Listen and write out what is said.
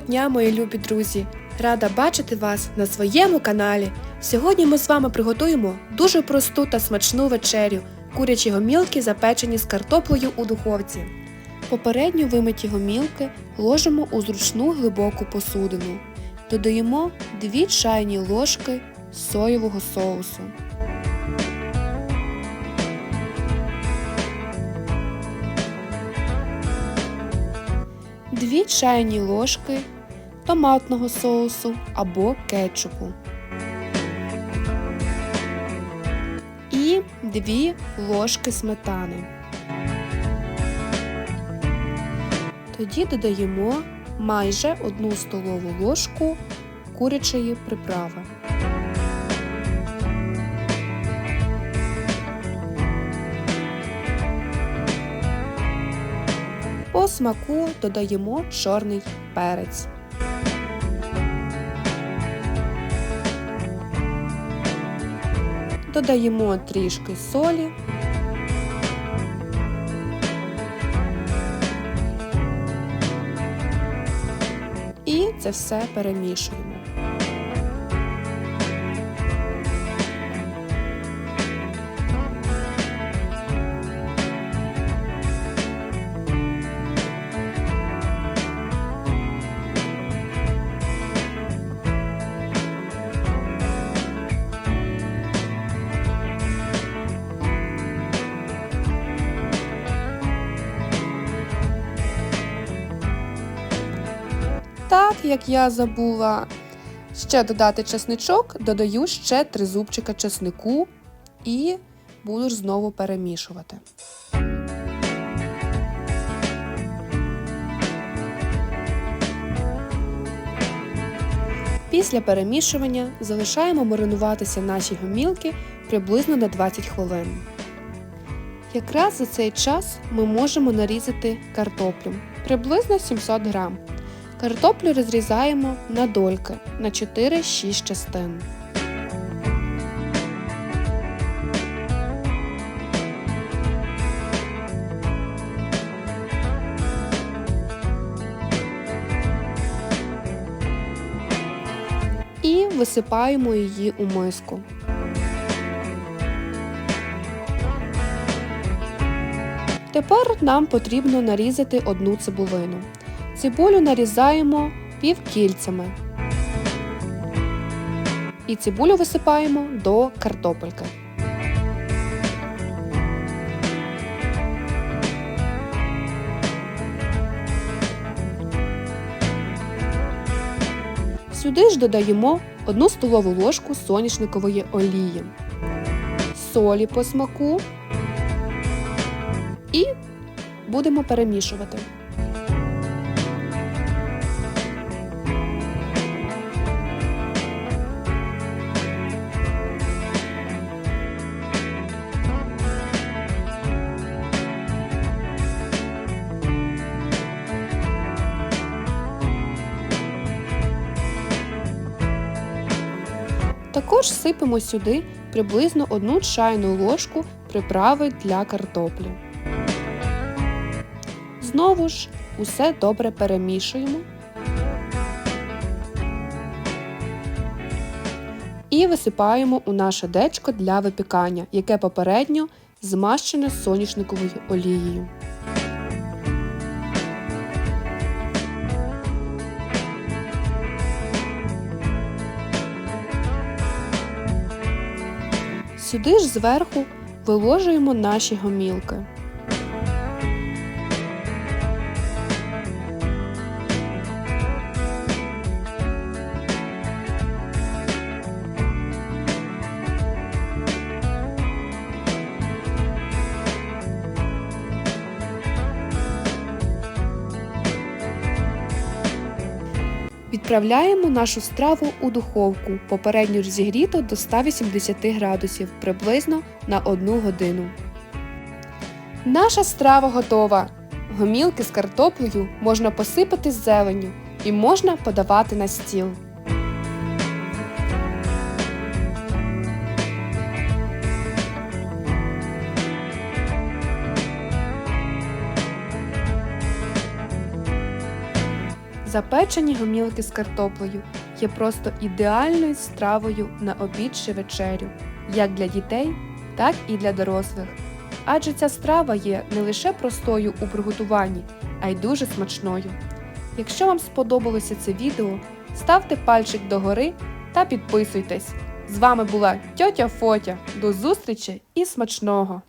дня, мої любі друзі! Рада бачити вас на своєму каналі. Сьогодні ми з вами приготуємо дуже просту та смачну вечерю курячі гомілки, запечені з картоплею у духовці. Попередньо вимиті гомілки ложимо у зручну глибоку посудину. Додаємо 2 чайні ложки соєвого соусу. Дві чайні ложки томатного соусу або кетчупу. І 2 ложки сметани. Тоді додаємо майже 1 столову ложку курячої приправи. По смаку додаємо чорний перець. Додаємо трішки солі. І це все перемішуємо. Так, як я забула ще додати чесничок, додаю ще три зубчика чеснику і буду знову перемішувати. Після перемішування залишаємо маринуватися наші гомілки приблизно на 20 хвилин. Якраз за цей час ми можемо нарізати картоплю приблизно 700 грам. Картоплю розрізаємо на дольки на 4-6 частин. І висипаємо її у миску. Тепер нам потрібно нарізати одну цибулину. Цибулю нарізаємо півкільцями. І цибулю висипаємо до картопельки. Сюди ж додаємо 1 столову ложку соняшникової олії, солі по смаку і будемо перемішувати. Також сипемо сюди приблизно 1 чайну ложку приправи для картоплі. Знову ж усе добре перемішуємо. І висипаємо у наше дечко для випікання, яке попередньо змащене соняшниковою олією. Сюди ж зверху виложуємо наші гомілки. Відправляємо нашу страву у духовку, попередньо розігріту до 180 градусів приблизно на 1 годину. Наша страва готова. Гомілки з картоплею можна посипати з зеленню і можна подавати на стіл. Запечені гомілки з картоплею є просто ідеальною стравою на обід чи вечерю, як для дітей, так і для дорослих. Адже ця страва є не лише простою у приготуванні, а й дуже смачною. Якщо вам сподобалося це відео, ставте пальчик догори та підписуйтесь. З вами була тьотя Фотя. До зустрічі і смачного!